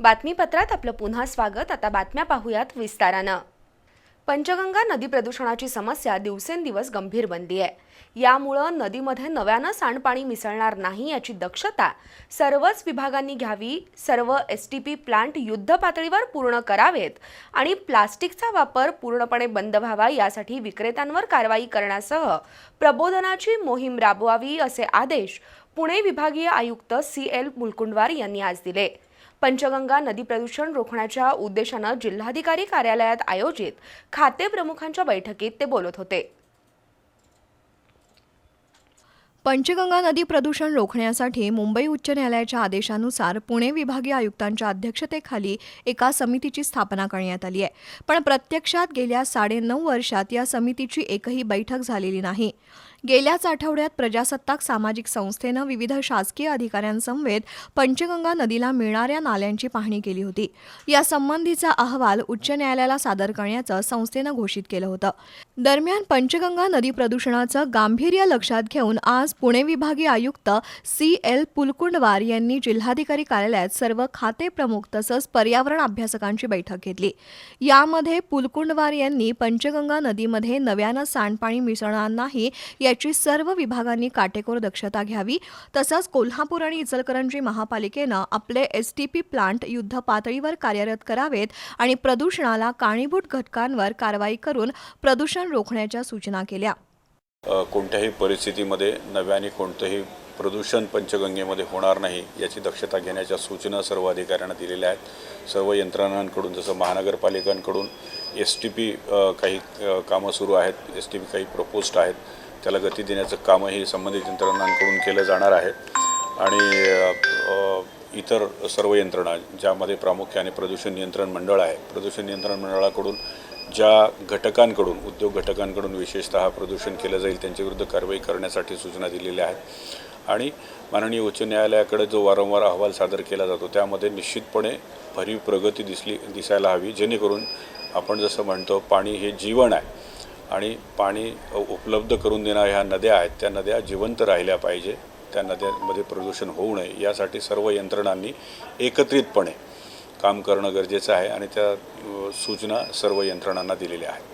बातमीपत्रात आपलं पुन्हा स्वागत. आता बातम्या पाहूयात विस्तारानं. पंचगंगा नदी प्रदूषणाची समस्या दिवसेंदिवस गंभीर बनली आहे. यामुळं नदीमध्ये नव्यानं सांडपाणी मिसळणार नाही याची दक्षता सर्वच विभागांनी घ्यावी सर्व एस टी पी प्लांट युद्ध पातळीवर पूर्ण करावेत आणि प्लास्टिकचा वापर पूर्णपणे बंद व्हावा यासाठी विक्रेत्यांवर कारवाई करण्यासह प्रबोधनाची मोहीम राबवावी असे आदेश पुणे विभागीय आयुक्त सी एल मुलकुंडवार यांनी आज दिले. पंचगंगा नदी प्रदूषण रोखण्याच्या उद्देशानं जिल्हाधिकारी कार्यालयात आयोजित खाते प्रमुखांच्या बैठकीत ते बोलत होते. पंचगंगा नदी प्रदूषण रोखण्यासाठी मुंबई उच्च न्यायालयाच्या आदेशानुसार पुणे विभागीय आयुक्तांच्या अध्यक्षतेखाली एका समितीची स्थापना करण्यात आली आहे. पण प्रत्यक्षात गेल्या साडेनऊ वर्षात या समितीची एकही बैठक झालेली नाही. गेल्याच आठवड्यात प्रजासत्ताक सामाजिक संस्थेनं विविध शासकीय अधिकाऱ्यांसमवेत पंचगंगा नदीला मिळणाऱ्या नाल्यांची पाहणी केली होती. या संबंधीचा अहवाल उच्च न्यायालयाला सादर करण्याचं संस्थेनं घोषित केलं होतं. दरम्यान पंचगंगा नदी प्रदूषणाचं गांभीर्य लक्षात घेऊन आज पुणे विभागीय आयुक्त सी एल पुलकुंडवार यांनी जिल्हाधिकारी कार्यालयात सर्व खाते प्रमुख तसंच पर्यावरण अभ्यासकांची बैठक घेतली. यामध्ये पुलकुंडवार यांनी पंचगंगा नदीमध्ये नव्यानं सांडपाणी मिसळणार नाही याची सर्व विभागांनी काटेकोर दक्षता घ्यावी तसंच कोल्हापूर आणि इचलकरंजी महापालिकेनं आपले एस टी पी प्लांट युद्ध पातळीवर कार्यरत करावेत आणि प्रदूषणाला कारणीभूत घटकांवर कारवाई करून प्रदूषण रोखण्याच्या सूचना केल्या. कोणत्याही परिस्थितीमध्ये नव्याने कोणतंही प्रदूषण पंचगंगेमध्ये होणार नाही याची दक्षता घेण्याच्या सूचना सर्व अधिकाऱ्यांना दिलेल्या आहेत. सर्व यंत्रणांकडून जसं महानगरपालिकांकडून एस टी पी काही कामं सुरू आहेत एस टी पी काही प्रपोज्ड आहेत. त्याला गती देण्याचं कामही संबंधित यंत्रणांकडून केलं जाणार आहे. आणि इतर सर्व यंत्रणा ज्यामध्ये प्रामुख्याने प्रदूषण नियंत्रण मंडळ आहे. प्रदूषण नियंत्रण मंडळाकडून ज्या घटकांकडून उद्योग घटकांकडून विशेषतः प्रदूषण केलं जाईल त्यांच्याविरुद्ध कारवाई करण्यासाठी सूचना दिलेल्या आहेत. आणि माननीय उच्च न्यायालयाकडे जो वारंवार अहवाल सादर केला जातो त्यामध्ये निश्चितपणे भरीव प्रगती दिसली दिसायला हवी. जेणेकरून आपण जसं म्हणतो पाणी हे जीवन आहे. आणि पाणी उपलब्ध करून देणाऱ्या ह्या नद्या आहेत त्या नद्या जिवंत राहिल्या पाहिजे. त्या नद्यांमध्ये प्रदूषण होऊ नये. यासाठी सर्व यंत्रणांनी एकत्रितपणे काम करणं गरजेचं आहे आणि त्या सूचना सर्व यंत्रणांना दिलेल्या आहेत.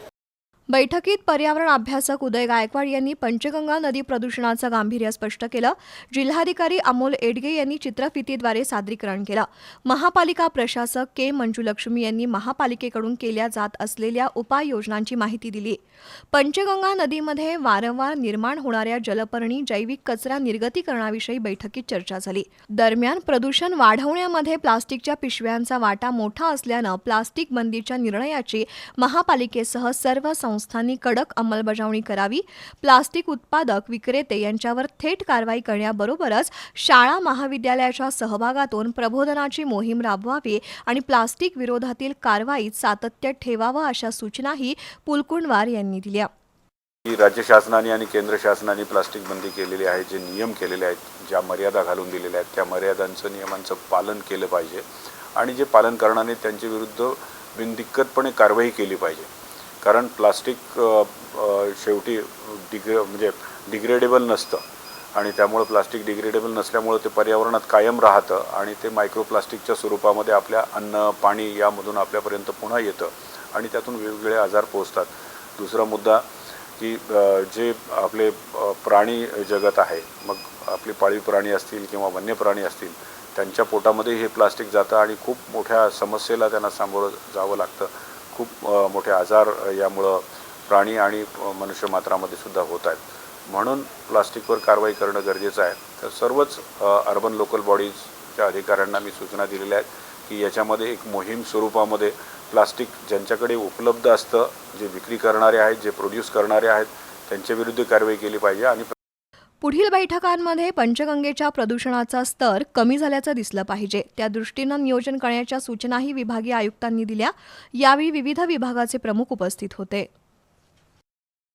बैठकीत पर्यावरण अभ्यासक उदय गायकवाड यांनी पंचगंगा नदी प्रदूषणाचं गांभीर्य स्पष्ट केलं. जिल्हाधिकारी अमोल एडगे यांनी चित्रफितीद्वारे सादरीकरण केलं. महापालिका प्रशासक के मंजुलक्ष्मी यांनी महापालिकेकडून केल्या जात असलेल्या उपाययोजनांची माहिती दिली. पंचगंगा नदीमध्ये वारंवार निर्माण होणाऱ्या जलपर्णी जैविक कचरा निर्गतीकरणाविषयी बैठकीत चर्चा झाली. दरम्यान प्रदूषण वाढवण्यामध्ये प्लास्टिकच्या पिशव्यांचा वाटा मोठा असल्यानं प्लास्टिक बंदीच्या निर्णयाची महापालिकेसह सर्व संस्थांनी कडक अंमलबजावणी करावी. प्लास्टिक उत्पादक विक्रेते यांच्यावर थेट कारवाई करण्याबरोबरच शाळा महाविद्यालयाच्या सहभागातून प्रबोधनाची मोहीम राबवावी आणि प्लास्टिक विरोधातील कारवाईत सातत्य ठेवावं अशा सूचनाही पुलकुंडवार यांनी दिल्या. राज्य शासनाने आणि केंद्र शासनाने प्लास्टिक बंदी केलेली आहे जे नियम केलेले आहेत ज्या मर्यादा घालून दिलेल्या आहेत त्या मर्यादांचं नियमांचं पालन केलं पाहिजे. आणि जे पालन करणारे त्यांच्या विरुद्ध बिनदिक्कतपणे कारवाई केली पाहिजे. कारण प्लास्टिक शेवटी डिग्रे म्हणजे डिग्रेडेबल नसतं. आणि त्यामुळं प्लास्टिक डिग्रेडेबल नसल्यामुळं ते पर्यावरणात कायम राहतं आणि ते मायक्रोप्लास्टिकच्या स्वरूपामध्ये आपल्या अन्न पाणी यामधून आपल्यापर्यंत पुन्हा येतं आणि त्यातून वेगवेगळे आजार पोचतात दुसरा मुद्दा की जे आपले प्राणी जगत आहे मग आपले पाळीव प्राणी असतील किंवा वन्य प्राणी असतील त्यांच्या पोटामध्ये हे प्लास्टिक जातं आणि खूप मोठ्या समस्येला त्यांना सामोरं जावं लागतं. खूप मोठे आजार यामुळं प्राणी आणि मनुष्य मात्रामध्ये सुद्धा होत आहेत. म्हणून प्लास्टिकवर कारवाई करणं गरजेचं आहे. तर सर्वच अर्बन लोकल बॉडीजच्या अधिकाऱ्यांना मी सूचना दिलेल्या आहेत की याच्यामध्ये एक मोहीम स्वरूपामध्ये प्लास्टिक ज्यांच्याकडे उपलब्ध असतं जे विक्री करणारे आहेत जे प्रोड्यूस करणारे आहेत त्यांच्याविरुद्ध कारवाई केली पाहिजे आणि पुढील बैठकांमध्ये पंचगंगेच्या प्रदूषणाचा स्तर कमी झाल्याचं दिसलं पाहिजे. त्या दृष्टीनं नियोजन करण्याच्या सूचनाही विभागीय आयुक्तांनी दिल्या. यावेळी विविध विभागाचे प्रमुख उपस्थित होते.